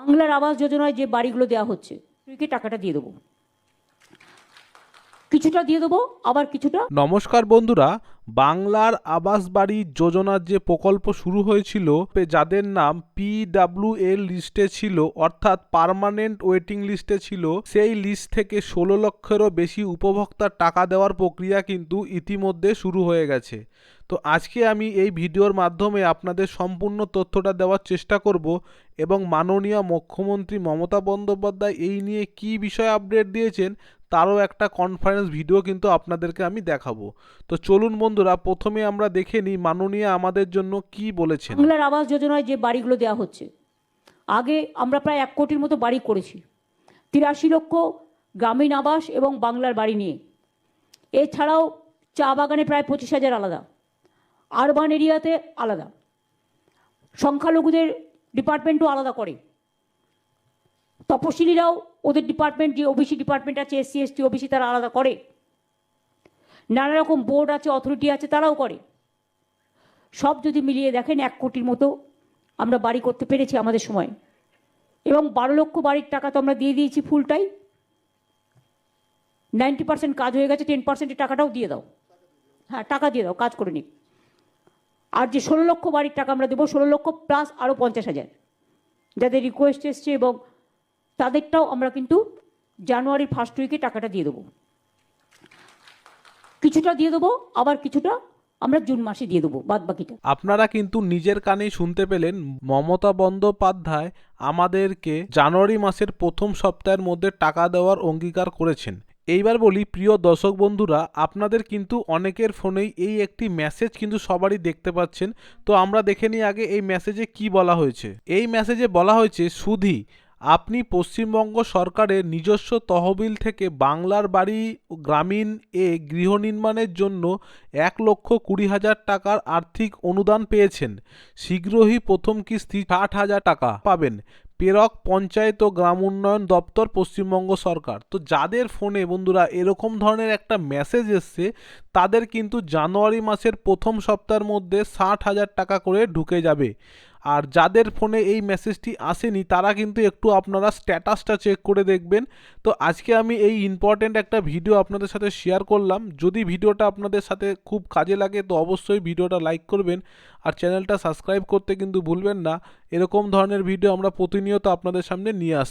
বাংলার আবাস যোজনায় যে বাড়িগুলো দেওয়া হচ্ছে তুইকে টাকাটা দিয়ে দেবো? কিছুটা দিয়ে দেবো, আবার কিছুটা? নমস্কার বন্ধুরা বাংলার আবাস বাড়ি যোজনার যে প্রকল্প শুরু হয়েছিল যাদের নাম পিডাব্লিউএল লিস্টে ছিল, অর্থাৎ পার্মানেন্ট ওয়েটিং লিস্টে ছিল, সেই লিস্ট থেকে ষোলো লক্ষেরও বেশি উপভোক্তার টাকা দেওয়ার প্রক্রিয়া কিন্তু ইতিমধ্যে শুরু হয়ে গেছে। তো আজকে আমি এই ভিডিওর মাধ্যমে আপনাদের সম্পূর্ণ তথ্যটা দেওয়ার চেষ্টা করব এবং মাননীয় মুখ্যমন্ত্রী মমতা বন্দ্যোপাধ্যায় এই নিয়ে কী বিষয়ে আপডেট দিয়েছেন তারও একটা কনফারেন্স ভিডিও কিন্তু আপনাদেরকে আমি দেখাবো। তো চলুন বন্ধুরা, প্রথমে আমরা দেখে নিই মাননীয় আমাদের জন্য কি বলেছেন। বাংলার আবাস যোজনায় যে বাড়িগুলো দেওয়া হচ্ছে, আগে আমরা প্রায় এক কোটির মতো বাড়ি করেছি। তিরাশি লক্ষ গ্রামীণ আবাস এবং বাংলার বাড়ি নিয়ে। এছাড়াও চা বাগানে প্রায় পঁচিশ হাজার আলাদা আরবান এরিয়াতে আলাদা। সংখ্যালঘুদের ডিপার্টমেন্টও আলাদা করে। তপশিলিরাও ওদের ডিপার্টমেন্ট যে ওবিসি ডিপার্টমেন্ট আছে এসসি এসটি ওবিসি তারা আলাদা করে। নানা রকম বোর্ড আছে অথরিটি আছে, তারাও করে। সব যদি মিলিয়ে দেখেন, এক কোটির মতো আমরা বাড়ি করতে পেরেছি আমাদের সময়। এবং বারো লক্ষ বাড়ির টাকা তো আমরা দিয়ে দিয়েছি ফুলটাই। নাইনটি পার্সেন্ট কাজ হয়ে গেছে, টেন পার্সেন্টের টাকাটাও দিয়ে দাও। হ্যাঁ টাকা দিয়ে দাও, কাজ করে নিক। আর যে ষোলো লক্ষ বাড়ির টাকা আমরা দেবো, ষোলো লক্ষ প্লাস আরও পঞ্চাশ হাজার। যাদের রিকোয়েস্ট এসছে এবং তাদেরটাও আমরা কিন্তু জানুয়ারির ফার্স্ট উইকে টাকাটা দিয়ে দেবো। কিছুটা দিয়ে দেবো, আবার কিছুটা আমরা জুন মাসে দিয়ে দেবো বাদ বাকিটা আপনারা কিন্তু নিজের কানেই শুনতে পেলেন মমতা বন্দ্যোপাধ্যায় আমাদেরকে জানুয়ারি মাসের প্রথম সপ্তাহের মধ্যে টাকা দেওয়ার অঙ্গীকার করেছেন। এইবার বলি, প্রিয় দর্শক বন্ধুরা, আপনাদের কিন্তু অনেকের ফোনেই এই একটি মেসেজ কিন্তু সবারই দেখতে পাচ্ছেন। তো আমরা দেখে নিই আগে এই মেসেজে কি বলা হয়েছে। এই মেসেজে বলা হয়েছে, সুধি আপনি পশ্চিমবঙ্গ সরকারের নিজস্ব তহবিল থেকে বাংলার বাড়ি গ্রামীণ এ গৃহ নির্মাণের জন্য এক লক্ষ কুড়ি হাজার টাকার আর্থিক অনুদান পেয়েছেন। শীঘ্রই প্রথম কিস্তি ষাট হাজার টাকা পাবেন। প্রেরক পঞ্চায়েত ও গ্রাম উন্নয়ন দপ্তর পশ্চিমবঙ্গ সরকার। তো যাদের ফোনে বন্ধুরা এরকম ধরনের একটা মেসেজ এসছে, তাদের কিন্তু জানুয়ারি মাসের প্রথম সপ্তাহের মধ্যে ষাট হাজার টাকা করে ঢুকে যাবে। আর যাদের ফোনে এই মেসেজটি আসেনি, তারা কিন্তু একটু আপনারা স্ট্যাটাসটা চেক করে দেখবেন। তো আজকে আমি এই ইম্পর্ট্যান্ট একটা ভিডিও আপনাদের সাথে শেয়ার করলাম। যদি ভিডিওটা আপনাদের সাথে খুব কাজে লাগে, তো অবশ্যই ভিডিওটা লাইক করবেন। আর চ্যানেলটা সাবস্ক্রাইব করতে কিন্তু ভুলবেন না। এরকম ধরনের ভিডিও আমরা প্রতিনিয়ত আপনাদের সামনে নিয়ে আসছি